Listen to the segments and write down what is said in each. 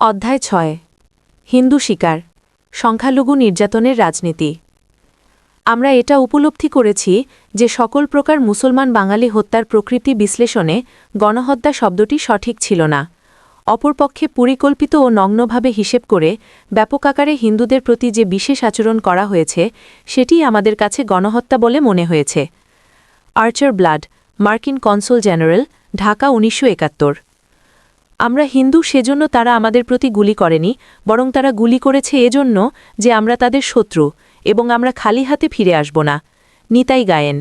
অধ্যায় ছয়। হিন্দু শিকার, সংখ্যালঘু নির্যাতনের রাজনীতি। আমরা এটা উপলব্ধি করেছি যে সকল প্রকার মুসলমান বাঙালি হত্যার প্রকৃতি বিশ্লেষণে গণহত্যা শব্দটি সঠিক ছিল না। অপরপক্ষে পরিকল্পিত ও নগ্নভাবে হিসেব করে ব্যাপক আকারে হিন্দুদের প্রতি যে বিশেষ আচরণ করা হয়েছে সেটিই আমাদের কাছে গণহত্যা বলে মনে হয়েছে। আর্চার ব্লাড, মার্কিন কনসুল জেনারেল, ঢাকা উনিশশো একাত্তর। আমরা হিন্দু সেজন্য তারা আমাদের প্রতি গুলি করেনি, বরং তারা গুলি করেছে এজন্য যে আমরা তাদের শত্রু এবং আমরা খালি হাতে ফিরে আসব না। নিতাই গায়েন,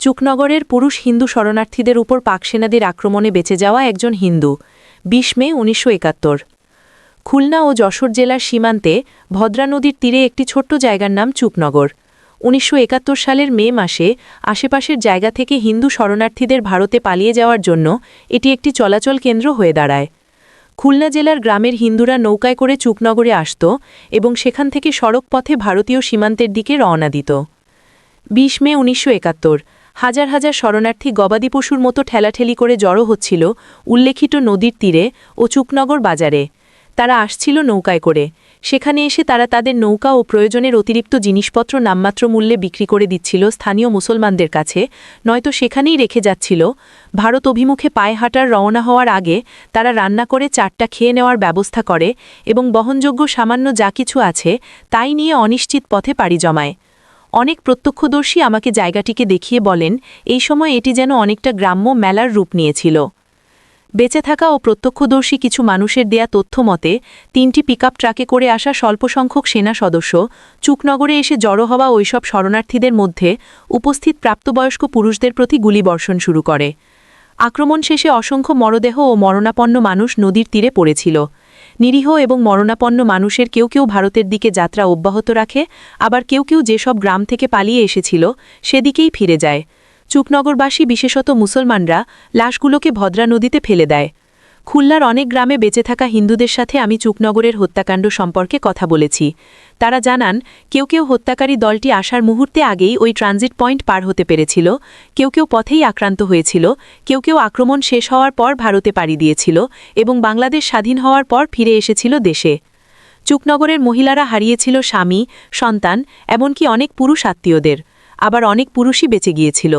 চুকনগরের পুরুষ হিন্দু শরণার্থীদের উপর পাক সেনাদের আক্রমণে বেঁচে যাওয়া একজন হিন্দু, বিশ মে উনিশশো একাত্তর। খুলনা ও যশোর জেলার সীমান্তে ভদ্রা নদীর তীরে একটি ছোট্ট জায়গার নাম চুকনগর। উনিশশো একাত্তর সালের মে মাসে আশেপাশের জায়গা থেকে হিন্দু শরণার্থীদের ভারতে পালিয়ে যাওয়ার জন্য এটি একটি চলাচল কেন্দ্র হয়ে দাঁড়ায়। খুলনা জেলার গ্রামের হিন্দুরা নৌকায় করে চুকনগরে আসত এবং সেখান থেকে সড়ক পথে ভারতীয় সীমান্তের দিকে রওনা দিত। বিশ মে উনিশশো হাজার হাজার শরণার্থী গবাদি পশুর মতো ঠেলাঠেলি করে জড়ো হচ্ছিল উল্লেখিত নদীর তীরে ও চুকনগর বাজারে। তারা আসছিল নৌকায় করে। সেখানে এসে তারা তাদের নৌকা ও প্রয়োজনের অতিরিক্ত জিনিসপত্র নামমাত্র মূল্যে বিক্রি করে দিচ্ছিল স্থানীয় মুসলমানদের কাছে। নয়তো সেখানেই রেখে যাচ্ছিল। ভারত অভিমুখে পায়ে হাঁটার রওনা হওয়ার আগে তারা রান্না করে চারটা খেয়ে নেওয়ার ব্যবস্থা করে এবং বহনযোগ্য সামান্য যা কিছু আছে তাই নিয়ে অনিশ্চিত পথে পাড়ি জমায়। অনেক প্রত্যক্ষদর্শী আমাকে জায়গাটিকে দেখিয়ে বলেন, এই সময় এটি যেন অনেকটা গ্রাম্য মেলার রূপ নিয়েছিল। বেঁচে থাকা ও প্রত্যক্ষদর্শী কিছু মানুষের দেয়া তথ্য মতে, তিনটি পিকআপ ট্রাকে করে আসা স্বল্পসংখ্যক সেনা সদস্য চুকনগরে এসে জড়ো হওয়া ওইসব শরণার্থীদের মধ্যে উপস্থিত প্রাপ্তবয়স্ক পুরুষদের প্রতি গুলিবর্ষণ শুরু করে। আক্রমণ শেষে অসংখ্য মরদেহ ও মরণাপন্ন মানুষ নদীর তীরে পড়েছিল। নিরীহ এবং মরণাপন্ন মানুষের কেউ কেউ ভারতের দিকে যাত্রা অব্যাহত রাখে, আবার কেউ কেউ যেসব গ্রাম থেকে পালিয়ে এসেছিল, সেদিকেই ফিরে যায়। চুকনগরবাসী, বিশেষত মুসলমানরা, লাশগুলোকে ভদ্রা নদীতে ফেলে দেয়। খুলনার অনেক গ্রামে বেঁচে থাকা হিন্দুদের সাথে আমি চুকনগরের হত্যাকাণ্ড সম্পর্কে কথা বলেছি। তারা জানান, কেউ কেউ হত্যাকারী দলটি আসার মুহূর্তে আগেই ওই ট্রানজিট পয়েন্ট পার হতে পেরেছিল, কেউ কেউ পথেই আক্রান্ত হয়েছিল, কেউ কেউ আক্রমণ শেষ হওয়ার পর ভারতে পাড়ি দিয়েছিল এবং বাংলাদেশ স্বাধীন হওয়ার পর ফিরে এসেছিল দেশে। চুকনগরের মহিলারা হারিয়েছিল স্বামী, সন্তান, এমনকি অনেক পুরুষ আত্মীয়দের। আবার অনেক পুরুষই বেঁচে গিয়েছিল।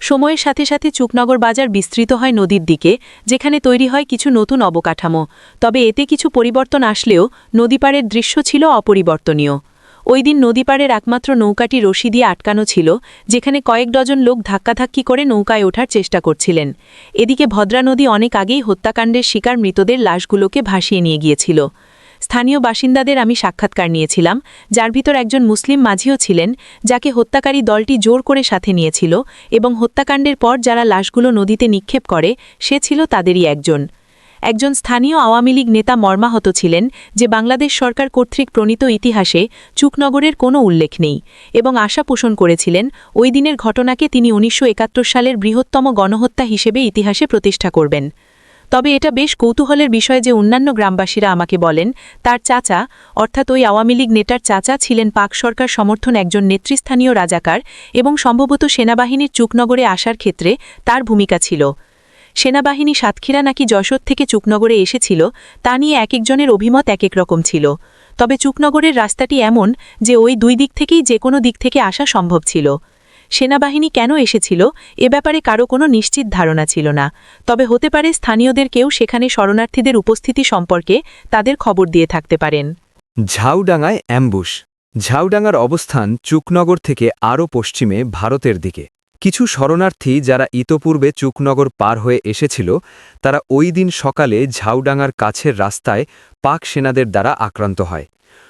সময়ের সাথে সাথে চুকনগর বাজার বিস্তৃত হয় নদীর দিকে, যেখানে তৈরি হয় কিছু নতুন অবকাঠামো। তবে এতে কিছু পরিবর্তন আসলেও নদীপাড়ের দৃশ্য ছিল অপরিবর্তনীয়। ওই দিন নদীপাড়ের একমাত্র নৌকাটি রশি দিয়ে আটকানো ছিল, যেখানে কয়েক ডজন লোক ধাক্কাধাক্কি করে নৌকায় ওঠার চেষ্টা করছিলেন। এদিকে ভদ্রা নদী অনেক আগেই হত্যাকাণ্ডের শিকার মৃতদের লাশগুলোকে ভাসিয়ে নিয়ে গিয়েছিল। স্থানীয় বাসিন্দাদের আমি সাক্ষাৎকার নিয়েছিলাম, যার ভিতর একজন মুসলিম মাঝিও ছিলেন, যাকে হত্যাকারী দলটি জোর করে সাথে নিয়েছিল এবং হত্যাকাণ্ডের পর যারা লাশগুলো নদীতে নিক্ষেপ করে, সে ছিল তাদেরই একজন। একজন স্থানীয় আওয়ামী লীগ নেতা মর্মাহত ছিলেন, যে বাংলাদেশ সরকার কর্তৃক প্রণীত ইতিহাসে চুকনগরের কোনো উল্লেখ নেই এবং আশা পোষণ করেছিলেন, ওই দিনের ঘটনাকে তিনি উনিশশো একাত্তর সালের বৃহত্তম গণহত্যা হিসেবে ইতিহাসে প্রতিষ্ঠা করবেন। তবে এটা বেশ কৌতূহলের বিষয় যে অন্যান্য গ্রামবাসীরা আমাকে বলেন, তার চাচা, অর্থাৎ ওই আওয়ামী লীগ নেতার চাচা ছিলেন পাক সরকার সমর্থন একজন নেতৃস্থানীয় রাজাকার এবং সম্ভবত সেনাবাহিনীর চুকনগরে আসার ক্ষেত্রে তার ভূমিকা ছিল। সেনাবাহিনী সাতক্ষীরা নাকি যশোর থেকে চুকনগরে এসেছিল, তা নিয়ে এক একজনের অভিমত এক এক রকম ছিল। তবে চুকনগরের রাস্তাটি এমন যে ওই দুই দিক থেকেই যে কোনো দিক থেকে আসা সম্ভব ছিল। সেনাবাহিনী কেন এসেছিল? এ ব্যাপারে কারও কোনো নিশ্চিত ধারণা ছিল না। তবে হতে পারে স্থানীয়দের কেউ সেখানে শরণার্থীদের উপস্থিতি সম্পর্কে তাদের খবর দিয়ে থাকতে পারেন। ঝাউডাঙ্গায় অ্যাম্বুশ। ঝাউডাঙ্গার অবস্থান চুকনগর থেকে আরও পশ্চিমে ভারতের দিকে। কিছু শরণার্থী যারা ইতপূর্বে চুকনগর পার হয়ে এসেছিল, তারা ওই দিন সকালে ঝাউডাঙ্গার কাছের রাস্তায় পাক সেনাদের দ্বারা আক্রান্ত হয়।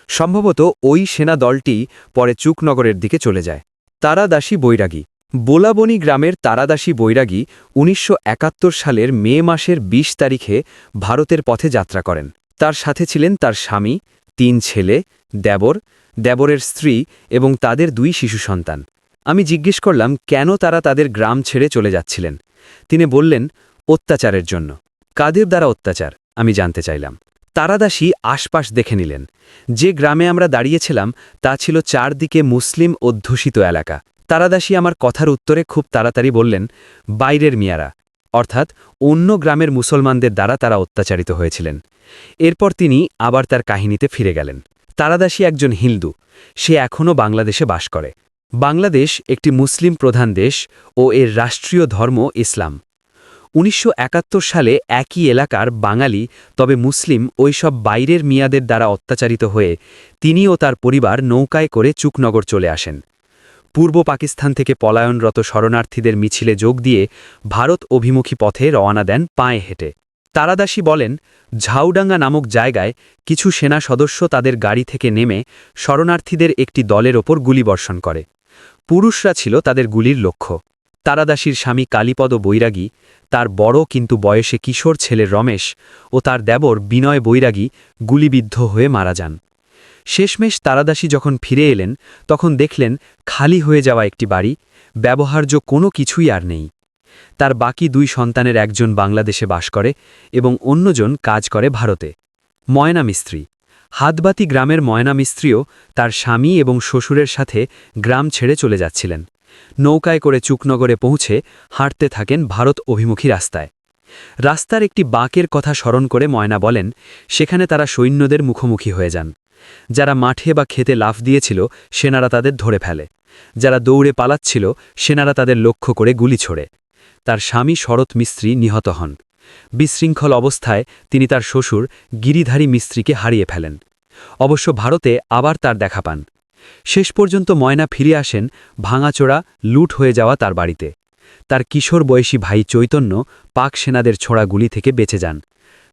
সম্ভবত ওই সেনা দলটি পরে চুকনগরের দিকে চলে যায়। তারাদাসী বৈরাগী। বোলাবনি গ্রামের তারাদাসী বৈরাগী উনিশশো একাত্তর সালের মে মাসের ২০ তারিখে ভারতের পথে যাত্রা করেন। তার সাথে ছিলেন তার স্বামী, তিন ছেলে, দেবর, দেবরের স্ত্রী এবং তাদের দুই শিশু সন্তান। আমি জিজ্ঞেস করলাম, কেন তারা তাদের গ্রাম ছেড়ে চলে যাচ্ছিলেন? তিনি বললেন, অত্যাচারের জন্য। কাদের দ্বারা অত্যাচার? আমি জানতে চাইলাম। তারাদাসী আশপাশ দেখে নিলেন। যে গ্রামে আমরা দাঁড়িয়েছিলাম, তা ছিল চারদিকে মুসলিম অধ্যুষিত এলাকা। তারাদাসী আমার কথার উত্তরে খুব তাড়াতাড়ি বললেন, বাইরের মিয়ারা। অর্থাৎ অন্য গ্রামের মুসলমানদের দ্বারা তারা অত্যাচারিত হয়েছিলেন। এরপর তিনি আবার তার কাহিনীতে ফিরে গেলেন। তারাদাসী একজন হিন্দু। সে এখনও বাংলাদেশে বাস করে। বাংলাদেশ একটি মুসলিম প্রধান দেশ ও এর রাষ্ট্রীয় ধর্ম ইসলাম। উনিশশো একাত্তর সালে একই এলাকার বাঙালি, তবে মুসলিম ওইসব বাইরের মিয়াদের দ্বারা অত্যাচারিত হয়ে তিনি ও তার পরিবার নৌকায় করে চুকনগর চলে আসেন। পূর্ব পাকিস্তান থেকে পলায়নরত শরণার্থীদের মিছিলে যোগ দিয়ে ভারত অভিমুখী পথে রওনা দেন পায়ে হেঁটে। তারাদাসী বলেন, ঝাউডাঙ্গা নামক জায়গায় কিছু সেনা সদস্য তাদের গাড়ি থেকে নেমে শরণার্থীদের একটি দলের ওপর গুলিবর্ষণ করে। পুরুষরা ছিল তাদের গুলির লক্ষ্য। তারাদাসীর স্বামী কালীপদ বৈরাগী, তার বড় কিন্তু বয়সে কিশোর ছেলে রমেশ ও তার দেবর বিনয় বৈরাগী গুলিবিদ্ধ হয়ে মারা যান। শেষমেশ তারাদাসী যখন ফিরে এলেন, তখন দেখলেন খালি হয়ে যাওয়া একটি বাড়ি, ব্যবহার্য কোনো কিছুই আর নেই। তার বাকি দুই সন্তানের একজন বাংলাদেশে বাস করে এবং অন্যজন কাজ করে ভারতে। ময়না মিস্ত্রি। হাতবাতি গ্রামের ময়না মিস্ত্রিও তার স্বামী এবং শ্বশুরের সাথে গ্রাম ছেড়ে চলে যাচ্ছিলেন। নৌকায় করে চুকনগরে পৌঁছে হাঁটতে থাকেন ভারত অভিমুখী রাস্তায়। রাস্তার একটি বাঁকের কথা স্মরণ করে ময়না বলেন, সেখানে তারা সৈন্যদের মুখোমুখি হয়ে যান। যারা মাঠে বা খেতে লাফ দিয়েছিল, সেনারা তাদের ধরে ফেলে। যারা দৌড়ে পালাচ্ছিল, সেনারা তাদের লক্ষ্য করে গুলি ছোড়ে। তার স্বামী শরৎ মিস্ত্রি নিহত হন। বিশৃঙ্খল অবস্থায় তিনি তার শ্বশুর গিরিধারী মিস্ত্রিকে হারিয়ে ফেলেন। অবশ্য ভারতে আবার তার দেখা পান। শেষ পর্যন্ত ময়না ফিরে আসেন ভাঙাচোরা লুট হয়ে যাওয়া তার বাড়িতে। তার কিশোর বয়সী ভাই চৈতন্য পাক সেনাদের ছোড়া গুলি থেকে বেঁচে যান।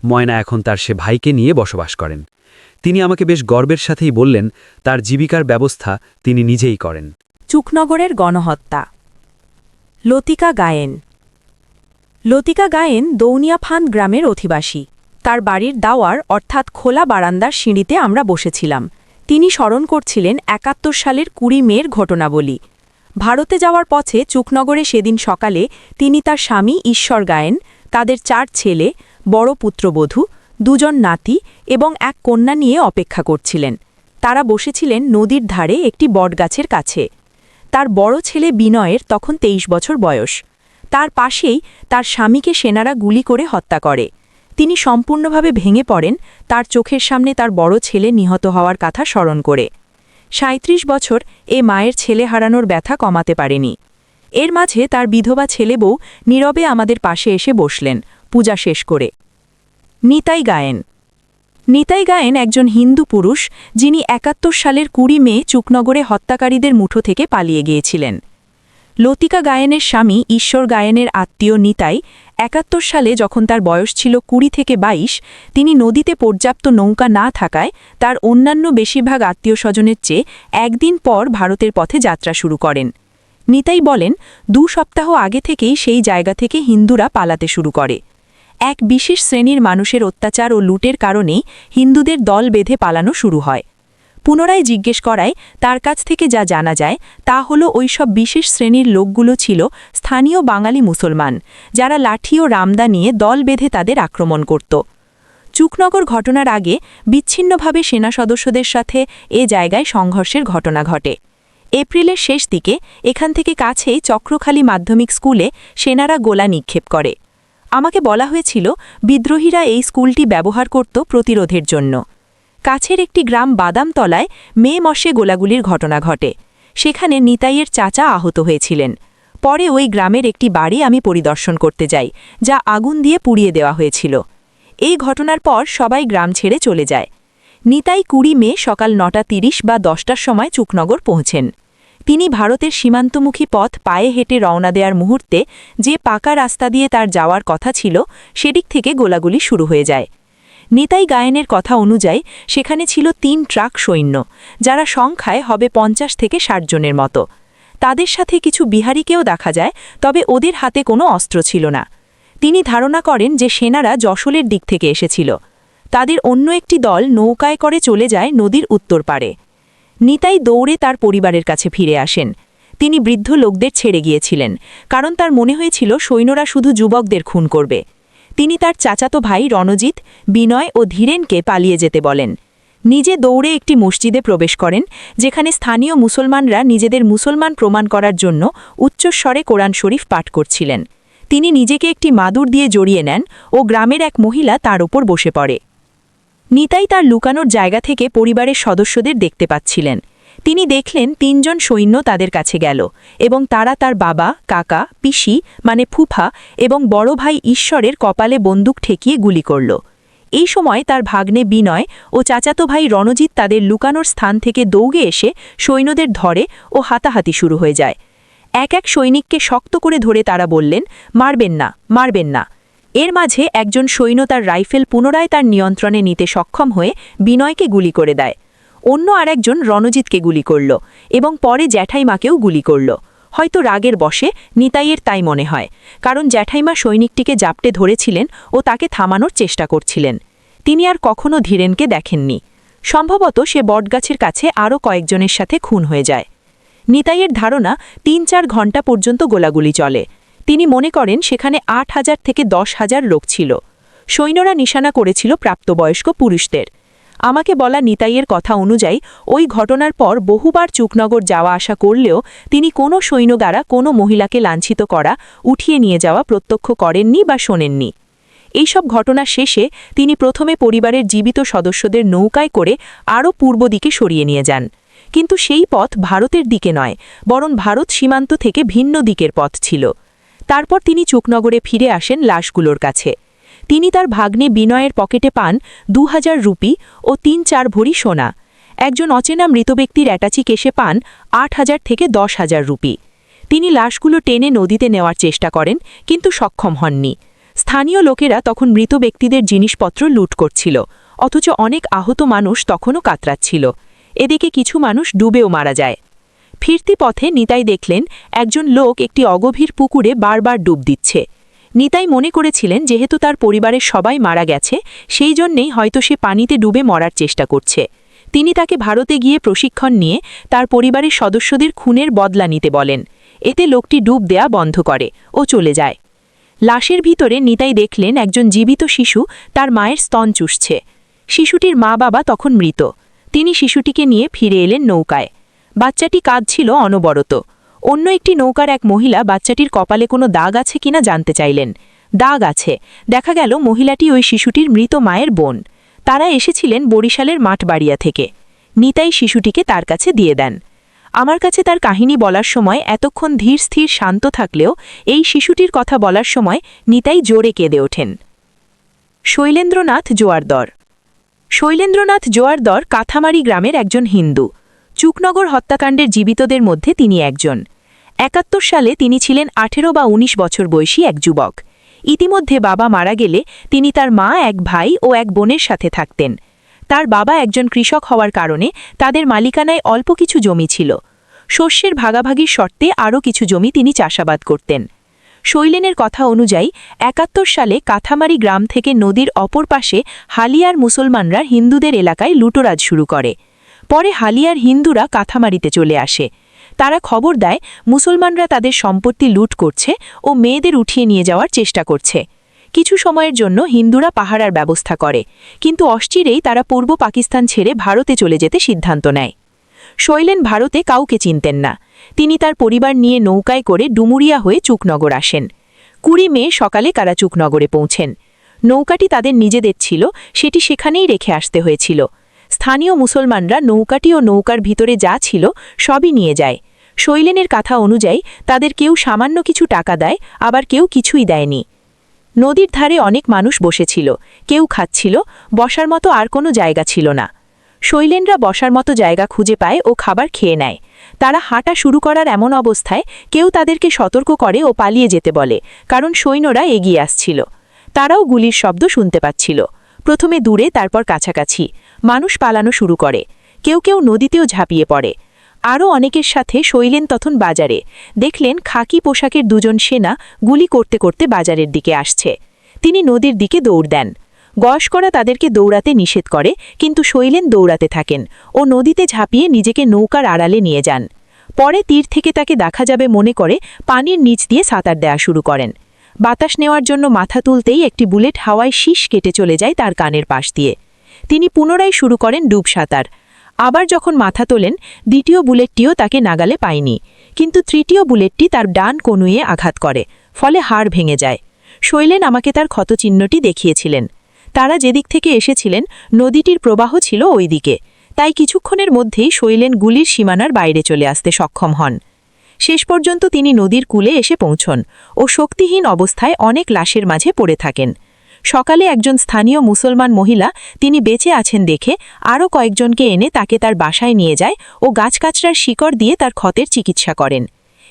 ময়না এখন তার সে ভাইকে নিয়ে বসবাস করেন। তিনি আমাকে বেশ গর্বের সাথেই বললেন, তার জীবিকার ব্যবস্থা তিনি নিজেই করেন। চুকনগরের গণহত্যা। লতিকা গায়েন। লতিকা গায়েন দৌনিয়াফান্দ গ্রামের অধিবাসী। তার বাড়ির দাওয়ার, অর্থাৎ খোলা বারান্দার সিঁড়িতে আমরা বসেছিলাম। তিনি স্মরণ করছিলেন একাত্তর সালের কুড়ি মের ঘটনাবলী। ভারতে যাওয়ার পথে চুকনগরে সেদিন সকালে তিনি তার স্বামী ঈশ্বর গায়েন তাদের চার ছেলে, বড় পুত্রবধূ, দুজন নাতি এবং এক কন্যা নিয়ে অপেক্ষা করছিলেন। তারা বসেছিলেন নদীর ধারে একটি বটগাছের কাছে। তার বড় ছেলে বিনয়ের তখন তেইশ বছর বয়স। তার পাশেই তার স্বামীকে সেনারা গুলি করে হত্যা করে। তিনি সম্পূর্ণভাবে ভেঙে পড়েন, তার চোখের সামনে তার বড় ছেলে নিহত হওয়ার কথা স্মরণ করে। সাঁত্রিশ বছর এ মায়ের ছেলে হারানোর ব্যথা কমাতে পারেনি। এর মাঝে তার বিধবা ছেলে বউ নীরবে আমাদের পাশে এসে বসলেন, পূজা শেষ করে। নিতাই গায়েন। নিতাই গায়েন একজন হিন্দু পুরুষ যিনি একাত্তর সালের কুড়ি মে চুকনগরে হত্যাকারীদের মুঠো থেকে পালিয়ে গিয়েছিলেন। লতিকা গায়েনের স্বামী ঈশ্বর গায়েনের আত্মীয় নিতাই একাত্তর সালে যখন তার বয়স ছিল কুড়ি থেকে বাইশ, তিনি নদীতে পর্যাপ্ত নৌকা না থাকায় তার অন্যান্য বেশিরভাগ আত্মীয় স্বজনের চেয়ে একদিন পর ভারতের পথে যাত্রা শুরু করেন। নিতাই বলেন, দু সপ্তাহ আগে থেকেই সেই জায়গা থেকে হিন্দুরা পালাতে শুরু করে। এক বিশেষ শ্রেণির মানুষের অত্যাচার ও লুটের কারণেই হিন্দুদের দল বেঁধে পালানো শুরু হয়। পুনরায় জিজ্ঞেস করায়, তার কাছ থেকে যা জানা যায়, তা হল ওইসব বিশেষ শ্রেণির লোকগুলো ছিল স্থানীয় বাঙালি মুসলমান, যারা লাঠি ও রামদা নিয়ে দল বেঁধে তাদের আক্রমণ করত। চুকনগর ঘটনার আগে বিচ্ছিন্নভাবে সেনা সদস্যদের সাথে এ জায়গায় সংঘর্ষের ঘটনা ঘটে। এপ্রিলের শেষ দিকে এখান থেকে কাছেই চক্রখালী মাধ্যমিক স্কুলে সেনারা গোলা নিক্ষেপ করে। আমাকে বলা হয়েছিল, বিদ্রোহীরা এই স্কুলটি ব্যবহার করত প্রতিরোধের জন্য। কাছের একটি গ্রাম বাদামতলায় মে মশে গোলাগুলির ঘটনা ঘটে। সেখানে নিতাইয়ের চাচা আহত হয়েছিলেন। পরে ওই গ্রামের একটি বাড়ি আমি পরিদর্শন করতে যাই, যা আগুন দিয়ে পুড়িয়ে দেওয়া হয়েছিল। এই ঘটনার পর সবাই গ্রাম ছেড়ে চলে যায়। নিতাই কুড়ি মে সকাল নটা তিরিশ বা দশটার সময় চুকনগর পৌঁছেন। তিনি ভারতের সীমান্তমুখী পথ পায়ে হেঁটে রওনা দেওয়ার মুহূর্তে যে পাকা রাস্তা দিয়ে তার যাওয়ার কথা ছিল, সেদিক থেকে গোলাগুলি শুরু হয়ে যায়। নিতাই গায়েনের কথা অনুযায়ী সেখানে ছিল তিন ট্রাক সৈন্য, যারা সংখ্যায় হবে পঞ্চাশ থেকে ষাট জনের মতো। তাদের সাথে কিছু বিহারিকেও দেখা যায়, তবে ওদের হাতে কোনো অস্ত্র ছিল না। তিনি ধারণা করেন যে সেনারা যশোলের দিক থেকে এসেছিল। তাদের অন্য একটি দল নৌকায় করে চলে যায় নদীর উত্তর পারে নিতাই দৌড়ে তার পরিবারের কাছে ফিরে আসেন। তিনি বৃদ্ধ লোকদের ছেড়ে গিয়েছিলেন, কারণ তার মনে হয়েছিল সৈন্যরা শুধু যুবকদের খুন করবে। তিনি তার চাচাতো ভাই রণজিৎ, বিনয় ও ধীরেনকে পালিয়ে যেতে বলেন। নিজে দৌড়ে একটি মসজিদে প্রবেশ করেন, যেখানে স্থানীয় মুসলমানরা নিজেদের মুসলমান প্রমাণ করার জন্য উচ্চস্বরে কোরআন শরীফ পাঠ করছিলেন। তিনি নিজেকে একটি মাদুর দিয়ে জড়িয়ে নেন ও গ্রামের এক মহিলা তার ওপর বসে পড়ে। নিতাই তার লুকানোর জায়গা থেকে পরিবারের সদস্যদের দেখতে পাচ্ছিলেন। তিনি দেখলেন তিনজন সৈন্য তাদের কাছে গেল, এবং তারা তার বাবা, কাকা, পিসি মানে ফুফা এবং বড় ভাই ঈশ্বরের কপালে বন্দুক ঠেকিয়ে গুলি করল। এই সময় তার ভাগ্নে বিনয় ও চাচাতো ভাই রণজিৎ তাদের লুকানোর স্থান থেকে দৌড়ে এসে সৈন্যদের ধরে ও হাতাহাতি শুরু হয়ে যায়। এক এক সৈনিককে শক্ত করে ধরে তারা বললেন, মারবেন না মারবেন না। এর মাঝে একজন সৈন্য তার রাইফেল পুনরায় তার নিয়ন্ত্রণে নিতে সক্ষম হয়ে বিনয়কে গুলি করে দেয়। অন্য আরেকজন রণজিৎকে গুলি করল এবং পরে জ্যাঠাইমাকেও গুলি করল। হয়তো রাগের বসে নিতাইয়ের তাই মনে হয়, কারণ জ্যাঠাইমা সৈনিকটিকে জাপটে ধরেছিলেন ও তাকে থামানোর চেষ্টা করছিলেন। তিনি আর কখনো ধীরেনকে দেখেননি। সম্ভবত সে বটগাছের কাছে আরও কয়েকজনের সাথে খুন হয়ে যায়। নিতাইয়ের ধারণা তিন চার ঘণ্টা পর্যন্ত গোলাগুলি চলে। তিনি মনে করেন সেখানে আট হাজার থেকে দশ হাজার লোক ছিল। সৈন্যরা নিশানা করেছিল প্রাপ্তবয়স্ক পুরুষদের। আমাকে বলা নিতাইয়ের কথা অনুযায়ী, ওই ঘটনার পর বহুবার চুকনগর যাওয়া আসা করলেও তিনি কোনো সৈন্য দ্বারা কোনো মহিলাকে লাঞ্ছিত করা, উঠিয়ে নিয়ে যাওয়া প্রত্যক্ষ করেননি বা শোনেননি। এইসব ঘটনা শেষে তিনি প্রথমে পরিবারের জীবিত সদস্যদের নৌকায় করে আরও পূর্ব দিকে সরিয়ে নিয়ে যান। কিন্তু সেই পথ ভারতের দিকে নয়, বরং ভারত সীমান্ত থেকে ভিন্ন দিকের পথ ছিল। তারপর তিনি চুকনগরে ফিরে আসেন লাশগুলোর কাছে। তিনি তার ভাগ্নে বিনয়ের পকেটে পান দু হাজার রুপি ও তিন চার ভরি সোনা। একজন অচেনা মৃত ব্যক্তির অ্যাটাচি কেসে পান আট হাজার থেকে দশ হাজার রুপি। তিনি লাশগুলো টেনে নদীতে নেওয়ার চেষ্টা করেন, কিন্তু সক্ষম হননি। স্থানীয় লোকেরা তখন মৃত ব্যক্তিদের জিনিসপত্র লুট করছিল, অথচ অনেক আহত মানুষ তখনও কাতরাচ্ছিল। এদিকে কিছু মানুষ ডুবেও মারা যায়। ফিরতি পথে নিতাই দেখলেন, একজন লোক একটি অগভীর পুকুরে বারবার ডুব দিচ্ছে। নিতাই মনে করেছিলেন যেহেতু তার পরিবারের সবাই মারা গেছে, সেই জন্যেই হয়তো সে পানিতে ডুবে মরার চেষ্টা করছে। তিনি তাকে ভারতে গিয়ে প্রশিক্ষণ নিয়ে তার পরিবারের সদস্যদের খুনের বদলা নিতে বলেন। এতে লোকটি ডুব দেয়া বন্ধ করে ও চলে যায়। লাশের ভিতরে নিতাই দেখলেন একজন জীবিত শিশু তার মায়ের স্তন চুষছে। শিশুটির মা বাবা তখন মৃত। তিনি শিশুটিকে নিয়ে ফিরে এলেন নৌকায়। বাচ্চাটি কাঁদছিল অনবরত। অন্য একটি নৌকার এক মহিলা বাচ্চাটির কপালে কোনো দাগ আছে কিনা জানতে চাইলেন। দাগ আছে। দেখা গেল মহিলাটি ওই শিশুটির মৃত মায়ের বোন। তারা এসেছিলেন বরিশালের মাঠবাড়িয়া থেকে। নিতাই শিশুটিকে তার কাছে দিয়ে দেন। আমার কাছে তার কাহিনী বলার সময় এতক্ষণ ধীর স্থির শান্ত থাকলেও এই শিশুটির কথা বলার সময় নিতাই জোরে কেঁদে ওঠেন। শৈলেন্দ্রনাথ জোয়ারদর। শৈলেন্দ্রনাথ জোয়ারদর কাথামারি গ্রামের একজন হিন্দু। চুকনগর হত্যাকাণ্ডের জীবিতদের মধ্যে তিনি একজন। একাত্তর সালে তিনি ছিলেন আঠেরো বা ১৯ বছর বয়সী এক যুবক। ইতিমধ্যে বাবা মারা গেলে তিনি তার মা, এক ভাই ও এক বোনের সাথে থাকতেন। তার বাবা একজন কৃষক হওয়ার কারণে তাদের মালিকানায় অল্প কিছু জমি ছিল। শস্যের ভাগাভাগির শর্তে আরও কিছু জমি তিনি চাষাবাদ করতেন। শৈলেনের কথা অনুযায়ী, একাত্তর সালে কাথামারি গ্রাম থেকে নদীর অপর পাশে হালিয়ার মুসলমানরা হিন্দুদের এলাকায় লুটোরাজ শুরু করে। পরে হালিয়ার হিন্দুরা কাথামারিতে চলে আসে। তারা খবর দেয়, মুসলমানরা তাদের সম্পত্তি লুট করছে ও মেয়েদের উঠিয়ে নিয়ে যাওয়ার চেষ্টা করছে। কিছু সময়ের জন্য হিন্দুরা পাহারার ব্যবস্থা করে, কিন্তু অস্থিরেই তারা পূর্ব পাকিস্তান ছেড়ে ভারতে চলে যেতে সিদ্ধান্ত নেয়। শৈলেন ভারতে কাউকে চিনতেন না। তিনি তার পরিবার নিয়ে নৌকায় করে ডুমুরিয়া হয়ে চুকনগর আসেন। কুড়ি মে সকালে কারা চুকনগরে পৌঁছেন। নৌকাটি তাদের নিজেদের ছিল, সেটি সেখানেই রেখে আসতে হয়েছিল। স্থানীয় মুসলমানরা নৌকাটি ও নৌকার ভিতরে যা ছিল সবই নিয়ে যায়। শৈলেনের কথা অনুযায়ী তাদের কেউ সামান্য কিছু টাকা দেয়, আবার কেউ কিছুই দেয়নি। নদীর ধারে অনেক মানুষ বসেছিল, কেউ খাচ্ছিল, বসার মতো আর কোনো জায়গা ছিল না। শৈলেনরা বসার মতো জায়গা খুঁজে পায় ও খাবার খেয়ে নেয়। তারা হাঁটা শুরু করার এমন অবস্থায় কেউ তাদেরকে সতর্ক করে ও পালিয়ে যেতে বলে, কারণ সৈন্যরা এগিয়ে আসছিল। তারাও গুলির শব্দ শুনতে পাচ্ছিল। প্রথমে দূরে, তারপর কাছাকাছি। মানুষ পালানো শুরু করে। কেউ কেউ নদীতেও ঝাঁপিয়ে পড়ে। আরও অনেকের সাথে শৈলেন তখন বাজারে। দেখলেন খাকি পোশাকের দুজন সেনা গুলি করতে করতে বাজারের দিকে আসছে। তিনি নদীর দিকে দৌড় দেন। বয়স্করা তাদেরকে দৌড়াতে নিষেধ করে, কিন্তু শৈলেন দৌড়াতে থাকেন ও নদীতে ঝাঁপিয়ে নিজেকে নৌকার আড়ালে নিয়ে যান। পরে তীর থেকে তাকে দেখা যাবে মনে করে পানির নিচ দিয়ে সাঁতার দেয়া শুরু করেন। বাতাস নেওয়ার জন্য মাথা তুলতেই একটি বুলেট হাওয়ায় শীষ কেটে চলে যায় তার কানের পাশ দিয়ে। তিনি পুনরায় শুরু করেন ডুব সাঁতার। আবার যখন মাথা তোলেন, দ্বিতীয় বুলেটটিও তাকে নাগালে পায়নি। কিন্তু তৃতীয় বুলেটটি তার ডান কনুয়ে আঘাত করে, ফলে হাড় ভেঙে যায়। শৈলেন আমাকে তার ক্ষতচিহ্নটি দেখিয়েছিলেন। তারা যেদিক থেকে এসেছিলেন, নদীটির প্রবাহ ছিল ওই দিকে তাই কিছুক্ষণের মধ্যেই শৈলেন গুলির সীমানার বাইরে চলে আসতে সক্ষম হন। শেষ পর্যন্ত তিনি নদীর কূলে এসে পৌঁছন ও শক্তিহীন অবস্থায় অনেক লাশের মাঝে পড়ে থাকেন। সকালে একজন স্থানীয় মুসলমান মহিলা তিনি বেঁচে আছেন দেখে আরও কয়েকজনকে এনে তাকে তার বাসায় নিয়ে যায় ও গাছকাচড়ার শিকড় দিয়ে তার ক্ষতের চিকিৎসা করেন।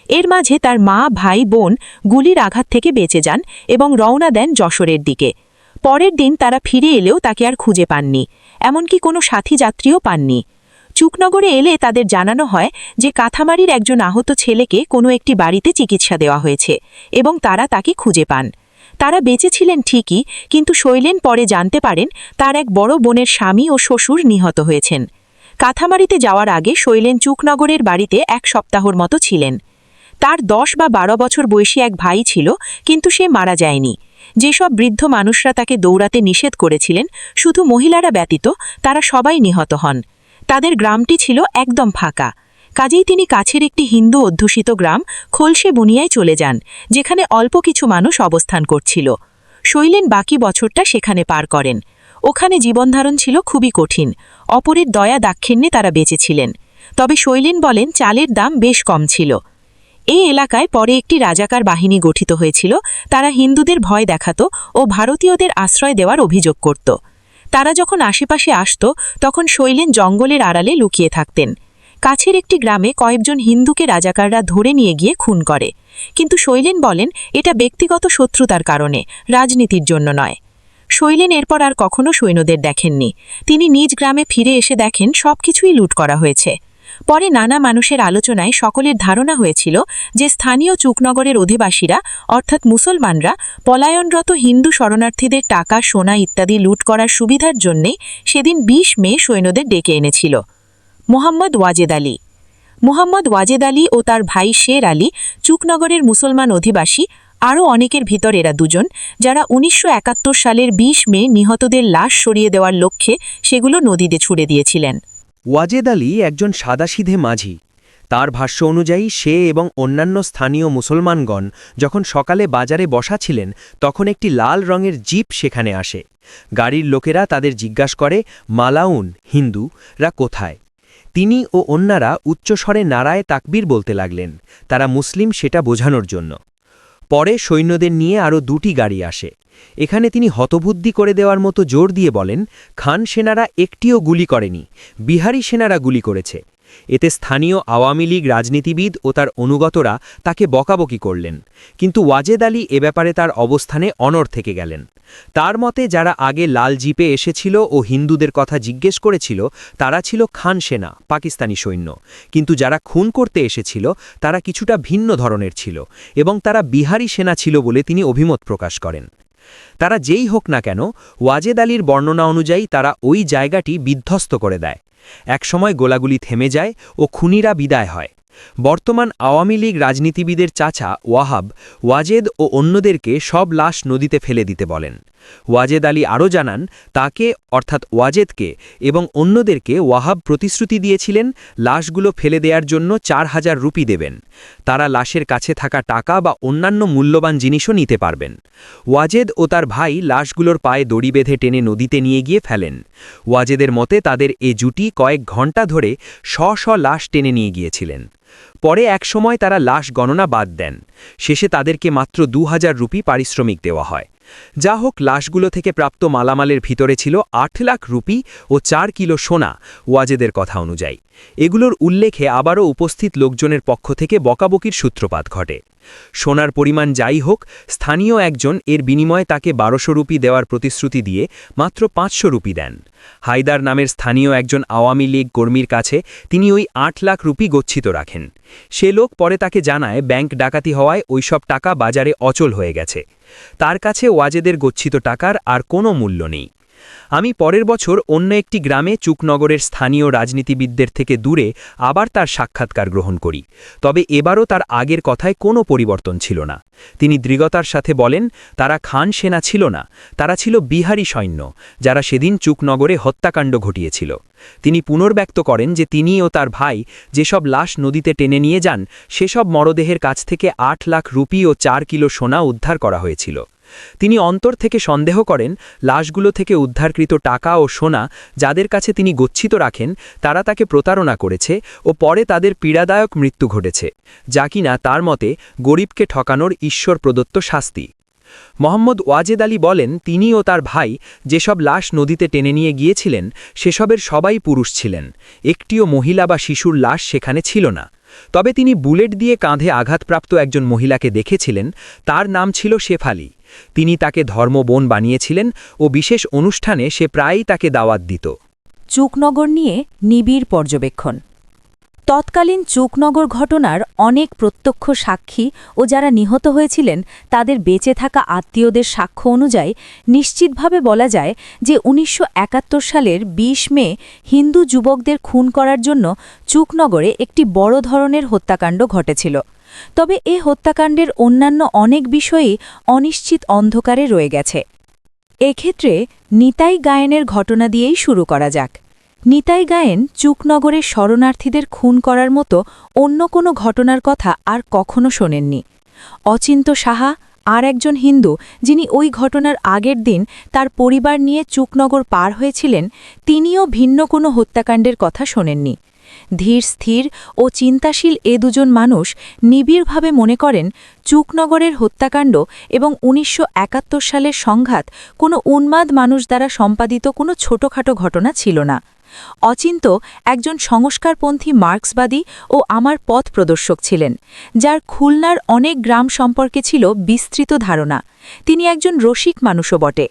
এর মাঝে তার মা, ভাই, বোন গুলির আঘাত থেকে বেঁচে যান এবং রওনা দেন যশোরের দিকে। পরের দিন তারা ফিরে এলেও তাকে আর খুঁজে পাননি, এমনকি কোনো সাথী যাত্রীও পাননি। চুকনগরে এলে তাদের জানানো হয় যে কাথামারির একজন আহত ছেলেকে কোনো একটি বাড়িতে চিকিৎসা দেওয়া হয়েছে এবং তারা তাকে খুঁজে পান। তারা বেঁচে ছিলেন ঠিকই, কিন্তু শৈলেন পরে জানতে পারেন তার এক বড় বোনের স্বামী ও শ্বশুর নিহত হয়েছেন। কাথামারিতে যাওয়ার আগে শৈলেন চুকনগরের বাড়িতে এক সপ্তাহর মতো ছিলেন। তার দশ বা বারো বছর বয়সী এক ভাই ছিল, কিন্তু সে মারা যায়নি। যেসব বৃদ্ধ মানুষরা তাকে দৌড়াতে নিষেধ করেছিলেন, শুধু মহিলারা ব্যতীত তারা সবাই নিহত হন। তাদের গ্রামটি ছিল একদম ফাঁকা। কাজেই তিনি কাছের একটি হিন্দু অধ্যুষিত গ্রাম খোলসে বুনিয়ায় চলে যান, যেখানে অল্প কিছু মানুষ অবস্থান করছিল। শৈলেন বাকি বছরটা সেখানে পার করেন। ওখানে জীবনধারণ ছিল খুবই কঠিন, অপরের দয়া দাক্ষিণ্যে তারা বেঁচেছিলেন তবে শৈলেন বলেন, চালের দাম বেশ কম ছিল। এই এলাকায় পরে একটি রাজাকার বাহিনী গঠিত হয়েছিল, তারা হিন্দুদের ভয় দেখাত ও ভারতীয়দের আশ্রয় দেওয়ার অভিযোগ করত। তারা যখন আশেপাশে আসত, তখন শৈলেন জঙ্গলের আড়ালে লুকিয়ে থাকতেন। কাছের একটি গ্রামে কয়েকজন হিন্দুকে রাজাকাররা ধরে নিয়ে গিয়ে খুন করে। কিন্তু শৈলেন বলেন, এটা ব্যক্তিগত শত্রুতার কারণে, রাজনীতির জন্য নয়। শৈলেন এরপর আর কখনো সৈন্যদের দেখেননি। তিনি নিজ গ্রামে ফিরে এসে দেখেন, সবকিছুই লুট করা হয়েছে। পরে নানা মানুষের আলোচনায় সকলের ধারণা হয়েছিল যে স্থানীয় চুকনগরের অধিবাসীরা, অর্থাৎ মুসলমানরা, পলায়নরত হিন্দু শরণার্থীদের টাকা, সোনা ইত্যাদি লুট করার সুবিধার জন্যে সেদিন ২০ মে সৈন্যদের ডেকে এনেছিল। মোহাম্মদ ওয়াজেদ আলী। মোহাম্মদ ওয়াজেদ আলী ও তার ভাই শের আলী চুকনগরের মুসলমান অধিবাসী, আরও অনেকের ভিতর এরা দুজন, যারা উনিশশো একাত্তর সালের ২০ মে নিহতদের লাশ সরিয়ে দেওয়ার লক্ষ্যে সেগুলো নদীতে ছুড়ে দিয়েছিলেন। ওয়াজেদ আলী একজন সাদাসিধে মাঝি। তার ভাষ্য অনুযায়ী সে এবং অন্যান্য স্থানীয় মুসলমানগণ যখন সকালে বাজারে বসা ছিলেন, তখন একটি লাল রঙের জিপ সেখানে আসে। গাড়ির লোকেরা তাদের জিজ্ঞাসা করে, মালাউন হিন্দুরা কোথায়? তিনি ও অন্যরা উচ্চস্বরে নারায় তাকবীর বলতে লাগলেন। তারা মুসলিম সেটা বোঝানোর জন্য। পরে সৈন্যদের নিয়ে আরও দুটি গাড়ি আসে। এখানে তিনি হতবুদ্ধি করে দেওয়ার মতো জোর দিয়ে বলেন, খান সেনারা একটিও গুলি করেনি। বিহারি সেনারা গুলি করেছে। এতে স্থানীয় আওয়ামী লীগ রাজনীতিবিদ ও তার অনুগতরা তাকে বকাবকি করলেন। কিন্তু ওয়াজেদ আলী এ ব্যাপারে তার অবস্থানে অনর থেকে গেলেন। তার মতে, যারা আগে লাল জিপে এসেছিল ও হিন্দুদের কথা জিজ্ঞেস করেছিল, তারা ছিল খান সেনা, পাকিস্তানি সৈন্য। কিন্তু যারা খুন করতে এসেছিল, তারা কিছুটা ভিন্ন ধরনের ছিল এবং তারা বিহারি সেনা ছিল বলে তিনি অভিমত প্রকাশ করেন। তারা যেই হোক না কেন, ওয়াজেদ আলীর বর্ণনা অনুযায়ী তারা ওই জায়গাটি বিধ্বস্ত করে দেয়। একসময় গোলাগুলি থেমে যায় ও খুনিরা বিদায় হয়। বর্তমান আওয়ামী লীগ রাজনীতিবিদের চাচা ওয়াহাব, ওয়াজেদ ও অন্যদেরকে সব লাশ নদীতে ফেলে দিতে বলেন। ওয়াজেদ আলী আরও জানান, তাকে, অর্থাৎ ওয়াজেদকে এবং অন্যদেরকে ওয়াহাব প্রতিশ্রুতি দিয়েছিলেন, লাশগুলো ফেলে দেওয়ার জন্য চার হাজার রুপি দেবেন। তারা লাশের কাছে থাকা টাকা বা অন্যান্য মূল্যবান জিনিসও নিতে পারবেন। ওয়াজেদ ও তার ভাই লাশগুলোর পায়ে দড়ি বেঁধে টেনে নদীতে নিয়ে গিয়ে ফেলেন। ওয়াজেদের মতে তাদের এ জুটি কয়েক ঘণ্টা ধরে শ শ লাশ টেনে নিয়ে গিয়েছিলেন। পরে একসময় তারা লাশ গণনা বাদ দেন। শেষে তাদেরকে মাত্র দু হাজার রুপি পারিশ্রমিক দেওয়া হয়। যা হোক লাশগুলো থেকে প্রাপ্ত মালামালের ভিতরে ছিল আট লাখ রুপি ও চার কিলো সোনা ওয়াজেদের কথা অনুযায়ী। এগুলোর উল্লেখে আবারও উপস্থিত লোকজনের পক্ষ থেকে বকাবকির সূত্রপাত ঘটে। সোনার পরিমাণ যাই হোক, স্থানীয় একজন এর বিনিময়ে তাকে বারোশো রুপি দেওয়ার প্রতিশ্রুতি দিয়ে মাত্র পাঁচশো রুপি দেন। হায়দার নামের স্থানীয় একজন আওয়ামী লীগ কর্মীর কাছে তিনি ওই আট লাখ রুপি গচ্ছিত রাখেন। সে লোক পরে তাকে জানায়, ব্যাংক ডাকাতি হওয়ায় ওইসব টাকা বাজারে অচল হয়ে গেছে। তার কাছে ওয়াজেদের গচ্ছিত টাকার আর কোনো মূল্য নেই। আমি পরের বছর অন্য একটি গ্রামে চুকনগরের স্থানীয় রাজনীতিবিদদের থেকে দূরে আবার তার সাক্ষাৎকার গ্রহণ করি। তবে এবারও তার আগের কথায় কোনো পরিবর্তন ছিল না। তিনি দৃঢ়তার সাথে বলেন, তারা খান সেনা ছিল না, তারা ছিল বিহারি সৈন্য, যারা সেদিন চুকনগরে হত্যাকাণ্ড ঘটিয়েছিল। তিনি পুনর্ব্যক্ত করেন যে তিনি ও তার ভাই যেসব লাশ নদীতে টেনে নিয়ে যান, সেসব মরদেহের কাছ থেকে আট লাখ রুপি ও চার কিলো সোনা উদ্ধার করা হয়েছিল। তিনি অন্তর থেকে সন্দেহ করেন, লাশগুলো থেকে উদ্ধারকৃত টাকা ও সোনা যাদের কাছে তিনি গচ্ছিত রাখেন, তারা তাকে প্রতারণা করেছে ও পরে তাদের পীড়াদায়ক মৃত্যু ঘটেছে, যা কিনা তার মতে গরিবকে ঠকানোর ঈশ্বর প্রদত্ত শাস্তি। মোহাম্মদ ওয়াজেদ আলী বলেন, তিনি ও তার ভাই যেসব লাশ নদীতে টেনে নিয়ে গিয়েছিলেন, সেসবের সবাই পুরুষ ছিলেন, একটিও মহিলা বা শিশুর লাশ সেখানে ছিল না। তবে তিনি বুলেট দিয়ে কাঁধে আঘাতপ্রাপ্ত একজন মহিলাকে দেখেছিলেন, তার নাম ছিল শেফালি। তিনি তাকে ধর্মবোন বানিয়েছিলেন ও বিশেষ অনুষ্ঠানে সে প্রায়ই তাকে দাওয়াত দিত। চুকনগর নিয়ে নিবিড় পর্যবেক্ষণ। তৎকালীন চুকনগর ঘটনার অনেক প্রত্যক্ষ সাক্ষী ও যারা নিহত হয়েছিলেন, তাদের বেঁচে থাকা আত্মীয়দের সাক্ষ্য অনুযায়ী নিশ্চিতভাবে বলা যায় যে উনিশশো একাত্তর সালের ২০ মে হিন্দু যুবকদের খুন করার জন্য চুকনগরে একটি বড় ধরনের হত্যাকাণ্ড ঘটেছিল। তবে এ হত্যাকাণ্ডের অন্যান্য অনেক বিষয়ই অনিশ্চিত অন্ধকারে রয়ে গেছে। এক্ষেত্রে নিতাই গায়েনের ঘটনা দিয়েই শুরু করা যাক। নিতাই গায়েন চুকনগরের শরণার্থীদের খুন করার মতো অন্য কোনো ঘটনার কথা আর কখনো শোনেননি। অচিন্ত সাহা আর একজন হিন্দু যিনি ওই ঘটনার আগের দিন তার পরিবার নিয়ে চুকনগর পার হয়েছিলেন, তিনিও ভিন্ন কোনো হত্যাকাণ্ডের কথা শোনেননি। ধীর, স্থির ও চিন্তাশীল এ দুজন মানুষ নিবিড়ভাবে মনে করেন চুকনগরের হত্যাকাণ্ড এবং উনিশশো একাত্তর সালের সংঘাত কোনো উন্মাদ মানুষ দ্বারা সম্পাদিত কোনো ছোটখাটো ঘটনা ছিল না। অচিন্ত একজন সংস্কারপন্থী মার্ক্সবাদী ও আমার পথ প্রদর্শক ছিলেন, যার খুলনার অনেক গ্রাম সম্পর্কে ছিল বিস্তৃত ধারণা। তিনি একজন রসিক মানুষও বটে।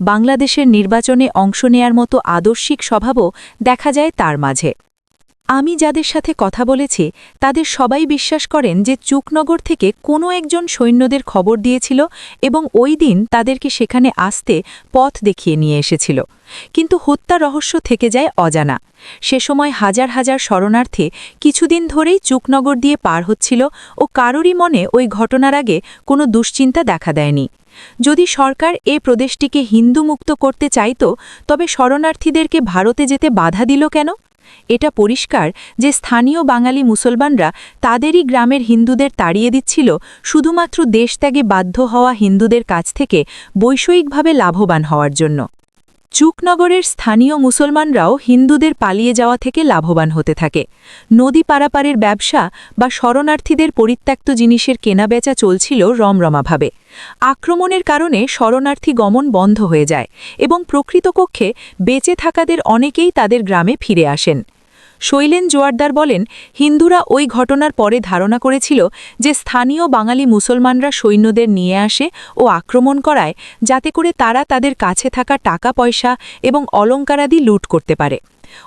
বাংলাদেশের নির্বাচনে অংশ নেয়ার মতো আদর্শিক স্বভাবও দেখা যায় তার মাঝে। আমি যাদের সাথে কথা বলেছি, তাদের সবাই বিশ্বাস করেন যে চুকনগর থেকে কোনো একজন সৈন্যদের খবর দিয়েছিল এবং ওই দিন তাদেরকে সেখানে আসতে পথ দেখিয়ে নিয়ে এসেছিল। কিন্তু হত্যা রহস্য থেকে যায় অজানা। সে সময় হাজার হাজার শরণার্থী কিছুদিন ধরেই চুকনগর দিয়ে পার হচ্ছিল ও কারোরই মনে ওই ঘটনার আগে কোনো দুশ্চিন্তা দেখা দেয়নি। যদি সরকার এ প্রদেশটিকে হিন্দু মুক্ত করতে চাইত, তবে শরণার্থীদেরকে ভারতে যেতে বাধা দিল কেন? এটা পরিষ্কার যে স্থানীয় বাঙালি মুসলমানরা তাদেরই গ্রামের হিন্দুদের তাড়িয়ে দিচ্ছিল শুধুমাত্র দেশত্যাগে বাধ্য হওয়া হিন্দুদের কাছ থেকে বৈষয়িকভাবে লাভবান হওয়ার জন্য। চুকনগরের স্থানীয় মুসলমানরাও হিন্দুদের পালিয়ে যাওয়া থেকে লাভবান হতে থাকে। নদী পারাপারের ব্যবসা বা শরণার্থীদের পরিত্যক্ত জিনিসের কেনাবেচা চলছিল রমরমাভাবে। আক্রমণের কারণে শরণার্থী গমন বন্ধ হয়ে যায় এবং প্রকৃতপক্ষে বেঁচে থাকাদের অনেকেই তাদের গ্রামে ফিরে আসেন। শৈলেন জোয়ারদার বলেন, হিন্দুরা ওই ঘটনার পরে ধারণা করেছিল যে স্থানীয় বাঙালি মুসলমানরা সৈন্যদের নিয়ে আসে ও আক্রমণ করায়, যাতে করে তারা তাদের কাছে থাকা টাকা, পয়সা এবং অলঙ্কারাদি লুট করতে পারে।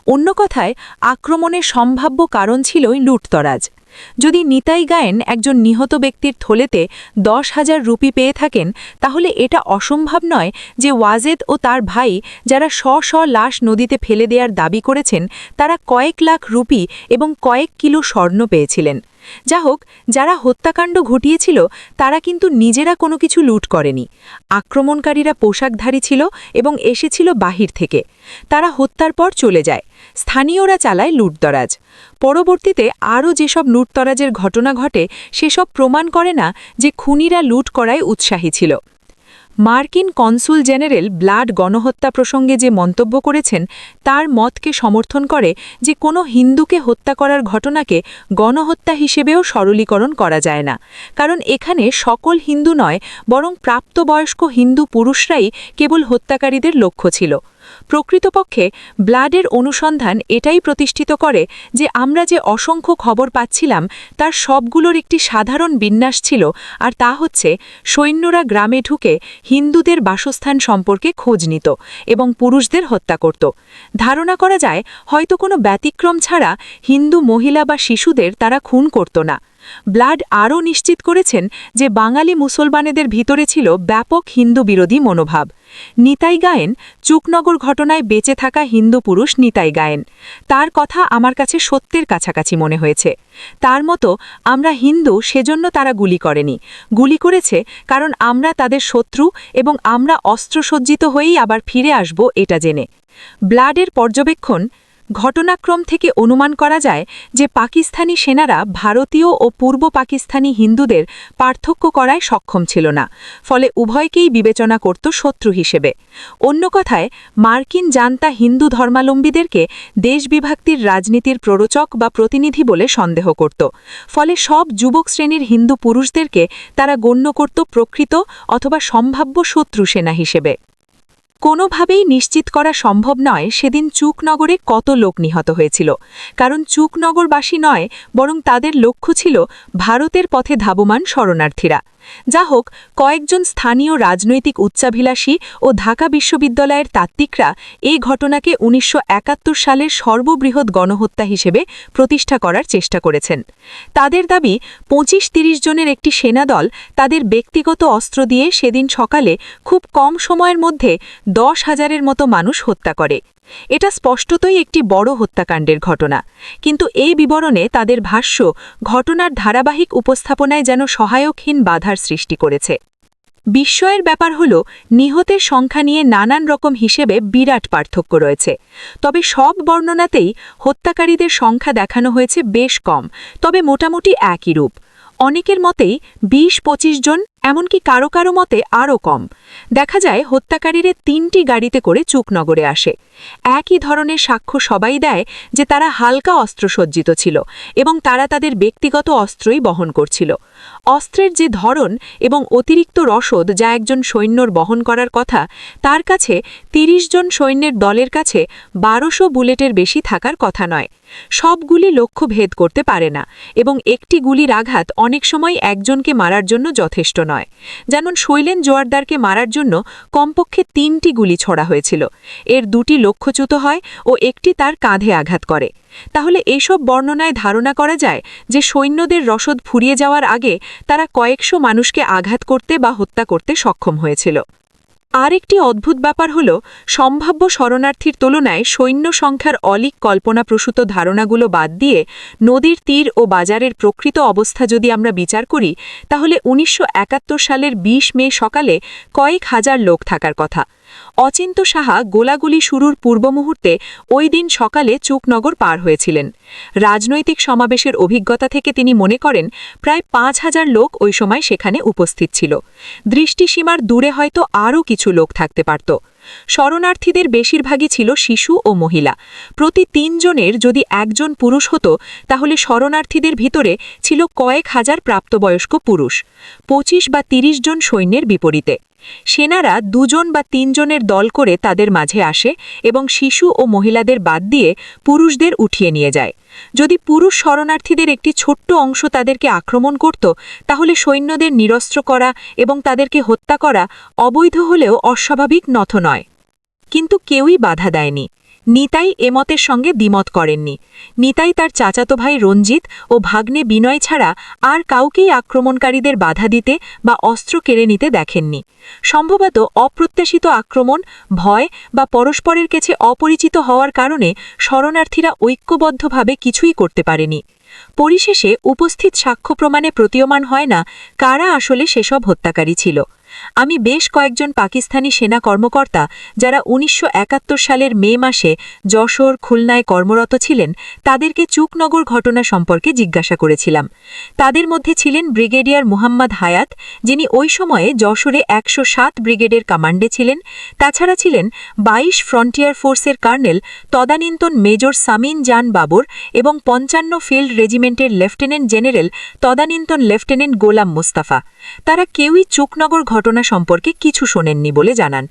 অন্য কথায়, আক্রমণের সম্ভাব্য কারণ ছিলই লুটতরাজ। যদি নিতাই গায়েন একজন নিহত ব্যক্তির থলেতে দশ হাজার রুপি পেয়ে থাকেন, তাহলে এটা অসম্ভব নয় যে ওয়াজেদ ও তার ভাই যারা শ শ লাশ নদীতে ফেলে দেওয়ার দাবি করেছেন, তারা কয়েক লাখ রুপি এবং কয়েক কিলো স্বর্ণ পেয়েছিলেন। যা হোক যারা হত্যাকাণ্ড ঘটিয়েছিল, তারা কিন্তু নিজেরা কোনো কিছু লুট করেনি। আক্রমণকারীরা পোশাকধারী ছিল এবং এসেছিল বাহির থেকে। তারা হত্যার পর চলে যায়। স্থানীয়রা চালায় লুটতরাজ। পরবর্তীতে আরও যেসব লুটতরাজের ঘটনা ঘটে, সেসব প্রমাণ করে না যে খুনিরা লুট করায় উৎসাহী ছিল। মার্কিন কনসুল জেনারেল ব্লাড গণহত্যা প্রসঙ্গে যে মন্তব্য করেছেন, তার মতকে সমর্থন করে যে কোনো হিন্দুকে হত্যা করার ঘটনাকে গণহত্যা হিসেবেও সরলীকরণ করা যায় না। কারণ এখানে সকল হিন্দু নয়, বরং প্রাপ্তবয়স্ক হিন্দু পুরুষরাই কেবল হত্যাকারীদের লক্ষ্য ছিল। প্রকৃতপক্ষে ব্লাডের অনুসন্ধান এটাই প্রতিষ্ঠিত করে যে আমরা যে অসংখ্য খবর পাচ্ছিলাম, তার সবগুলোর একটি সাধারণ বিন্যাস ছিল আর তা হচ্ছে সৈন্যরা গ্রামে ঢুকে হিন্দুদের বাসস্থান সম্পর্কে খোঁজ নিত এবং পুরুষদের হত্যা করত। ধারণা করা যায় হয়তো কোনো ব্যতিক্রম ছাড়া হিন্দু মহিলা বা শিশুদের তারা খুন করত না। ব্লাড আরও নিশ্চিত করেছেন যে বাঙালি মুসলমানেদের ভিতরে ছিল ব্যাপক হিন্দু বিরোধী মনোভাব। নিতাই গায়েন চুকনগর ঘটনায় বেঁচে থাকা হিন্দু পুরুষ নিতাই গায়েন। তার কথা আমার কাছে সত্যের কাছাকাছি মনে হয়েছে। তার মতো আমরা হিন্দু সেজন্য তারা গুলি করেনি। গুলি করেছে কারণ আমরা তাদের শত্রু এবং আমরা অস্ত্রসজ্জিত হয়েই আবার ফিরে আসব এটা জেনে। ব্লাডের পর্যবেক্ষণ ঘটনাক্রম থেকে অনুমান করা যায় যে পাকিস্তানি সেনারা ভারতীয় ও পূর্ব পাকিস্তানি হিন্দুদের পার্থক্য করায় সক্ষম ছিল না, ফলে উভয়কেই বিবেচনা করত শত্রু হিসেবে। অন্য কথায়, মার্কিন জান্তা হিন্দু ধর্মালম্বীদেরকে দেশ বিভক্তির রাজনীতির প্ররোচক বা প্রতিনিধি বলে সন্দেহ করত, ফলে সব যুবক শ্রেণির হিন্দু পুরুষদেরকে তারা গণ্য করত প্রকৃত অথবা সম্ভাব্য শত্রু সেনা হিসেবে। কোনোভাবেই নিশ্চিত করা সম্ভব নয় সেদিন চুকনগরে কত লোক নিহত হয়েছিল। কারণ চুকনগরবাসী নয়, বরং তাদের লক্ষ্য ছিল ভারতের পথে ধাবমান শরণার্থীরা। যা হোক, কয়েকজন স্থানীয় রাজনৈতিক উচ্চাভিলাষী ও ঢাকা বিশ্ববিদ্যালয়ের তাত্ত্বিকরা এই ঘটনাকে উনিশশো একাত্তর সালের সর্ববৃহৎ গণহত্যা হিসেবে প্রতিষ্ঠা করার চেষ্টা করেছেন। তাদের দাবি পঁচিশ তিরিশ জনের একটি সেনাদল তাদের ব্যক্তিগত অস্ত্র দিয়ে সেদিন সকালে খুব কম সময়ের মধ্যে দশ হাজারের মতো মানুষ হত্যা করে। এটা স্পষ্টতই একটি বড় হত্যাকাণ্ডের ঘটনা। কিন্তু এই বিবরণে তাদের ভাষ্য, ঘটনার ধারাবাহিক উপস্থাপনায় যেন সহায়কহীন বাধার সৃষ্টি করেছে। বিস্ময়ের ব্যাপার হল, নিহতের সংখ্যা নিয়ে নানান রকম হিসেবে বিরাট পার্থক্য রয়েছে। তবে সব বর্ণনাতেই হত্যাকারীদের সংখ্যা দেখানো হয়েছে বেশ কম, তবে মোটামুটি একই রূপ। অনেকের মতেই বিশ পঁচিশ জন এমনকি কারও কারও মতে আরও কম। দেখা যায়, হত্যাকারীরা তিনটি গাড়িতে করে চুকনগরে আসে। একই ধরনের সাক্ষ্য সবাই দেয় যে তারা হালকা অস্ত্রসজ্জিত ছিল এবং তারা তাদের ব্যক্তিগত অস্ত্রই বহন করছিল। অস্ত্রের যে ধরন এবং অতিরিক্ত রসদ যা একজন সৈন্যর বহন করার কথা, তার কাছে ৩০ জন সৈন্যের দলের কাছে বারোশো বুলেটের বেশি থাকার কথা নয়। সবগুলি লক্ষ্য ভেদ করতে পারে না এবং একটি গুলির আঘাত অনেক সময় একজনকে মারার জন্য যথেষ্ট নয়। যেমন শৈলেন জোয়ারদারকে মারার জন্য কমপক্ষে তিনটি গুলি ছড়া হয়েছিল। এর দুটি লক্ষ্যচ্যুত হয় ও একটি তার কাঁধে আঘাত করে। তাহলে এসব বর্ণনায় ধারণা করা যায় যে সৈন্যদের রসদ ফুরিয়ে যাওয়ার আগে তারা কয়েকশো মানুষকে আঘাত করতে বা হত্যা করতে সক্ষম হয়েছিল। আরেকটি অদ্ভুত ব্যাপার হল, সম্ভাব্য শরণার্থীর তুলনায় সৈন্য সংখ্যার অলিক কল্পনাপ্রসূত ধারণাগুলো বাদ দিয়ে নদীর তীর ও বাজারের প্রকৃত অবস্থা যদি আমরা বিচার করি, তাহলে উনিশশো একাত্তর সালের ২০ মে সকালে কয়েক হাজার লোক থাকার কথা। অচিন্ত সাহা গোলাগুলি শুরুর পূর্ব মুহূর্তে ওই দিন সকালে চুকনগর পার হয়েছিলেন। রাজনৈতিক সমাবেশের অভিজ্ঞতা থেকে তিনি মনে করেন, প্রায় পাঁচ হাজার লোক ওই সময় সেখানে উপস্থিত ছিল। দৃষ্টিসীমার দূরে হয়তো আরও কিছু লোক থাকতে পারত। শরণার্থীদের বেশিরভাগই ছিল শিশু ও মহিলা। প্রতি তিনজনের যদি একজন পুরুষ হতো, তাহলে শরণার্থীদের ভিতরে ছিল কয়েক হাজার প্রাপ্তবয়স্ক পুরুষ, পঁচিশ বা ৩০ জন সৈন্যের বিপরীতে। সেনারা দুজন বা তিনজনের দল করে তাদের মাঝে আসে এবং শিশু ও মহিলাদের বাদ দিয়ে পুরুষদের উঠিয়ে নিয়ে যায়। যদি পুরুষ শরণার্থীদের একটি ছোট্ট অংশ তাদেরকে আক্রমণ করত, তাহলে সৈন্যদের নিরস্ত্র করা এবং তাদেরকে হত্যা করা অবৈধ হলেও অস্বাভাবিক নথ নয়। কিন্তু কেউই বাধা দেয়নি। নিতাই এমতের সঙ্গে দ্বিমত করেননি। নিতাই তার চাচাতো ভাই রঞ্জিত ও ভাগ্নে বিনয় ছাড়া আর কাউকেই আক্রমণকারীদের বাধা দিতে বা অস্ত্র কেড়ে নিতে দেখেননি। সম্ভবত অপ্রত্যাশিত আক্রমণ, ভয় বা পরস্পরের কাছে অপরিচিত হওয়ার কারণে শরণার্থীরা ঐক্যবদ্ধভাবে কিছুই করতে পারেনি। পরিশেষে উপস্থিত সাক্ষ্য প্রমাণে প্রতীয়মান হয় না কারা আসলে সেসব হত্যাকারী ছিল। আমি বেশ কয়েকজন পাকিস্তানি সেনা কর্মকর্তা যারা উনিশশো একাত্তর সালের মে মাসে যশোর, খুলনায় কর্মরত ছিলেন, তাদেরকে চুকনগর ঘটনা সম্পর্কে জিজ্ঞাসা করেছিলাম। তাদের মধ্যে ছিলেন ব্রিগেডিয়ার মুহাম্মদ হায়াত, যিনি ওই সময়ে যশোরে একশো সাত ব্রিগেডের কমান্ডে ছিলেন। তাছাড়া ছিলেন ২২ ফ্রন্টিয়ার ফোর্সের কর্নেল তদানীন্তন মেজর সামিন জান বাবর এবং পঞ্চান্ন ফিল্ড রেজিমেন্টের লেফটেন্যান্ট জেনারেল তদানীন্তন লেফটেন্যান্ট গোলাম মুস্তাফা। তারা কেউই চুকনগর ঘটনা ঘটনা সম্পর্কে কিছু শোনেননি বলে জানান।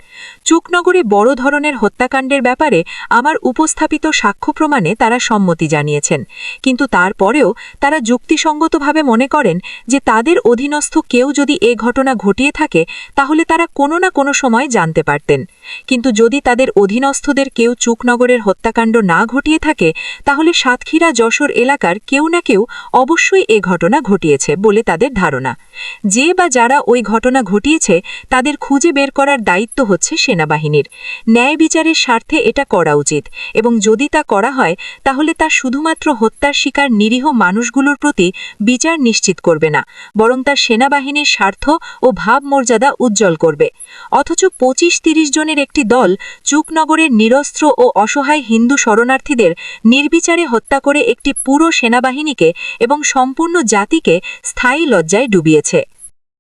চুকনগরে বড় ধরনের হত্যাকাণ্ডের ব্যাপারে আমার উপস্থাপিত সাক্ষ্য প্রমাণে তারা সম্মতি জানিয়েছেন। কিন্তু তারপরেও তারা যুক্তিসঙ্গতভাবে মনে করেন যে তাদের অধীনস্থ কেউ যদি এ ঘটনা ঘটিয়ে থাকে, তাহলে তারা কোনো না কোনো সময় জানতে পারতেন। কিন্তু যদি তাদের অধীনস্থদের কেউ চুকনগরের হত্যাকাণ্ড না ঘটিয়ে থাকে, তাহলে সাতক্ষীরা যশোর এলাকার কেউ না কেউ অবশ্যই এ ঘটনা ঘটিয়েছে বলে তাদের ধারণা। যে বা যারা ওই ঘটনা ঘটিয়েছে, তাদের খুঁজে বের করার দায়িত্ব হচ্ছে সেনাবাহিনীর। ন্যায় বিচারের স্বার্থে এটা করা উচিত এবং যদি তা করা হয়, তাহলে তা শুধুমাত্র হত্যার শিকার নিরীহ মানুষগুলোর প্রতি বিচার নিশ্চিত করবে না, বরং তা সেনাবাহিনীর স্বার্থ ও ভাবমর্যাদা উজ্জ্বল করবে। অথচ পঁচিশ তিরিশ জনের একটি দল চুকনগরের নিরস্ত্র ও অসহায় হিন্দু শরণার্থীদের নির্বিচারে হত্যা করে একটি পুরো সেনাবাহিনীকে এবং সম্পূর্ণ জাতিকে স্থায়ী লজ্জায় ডুবিয়েছে। হয়েছে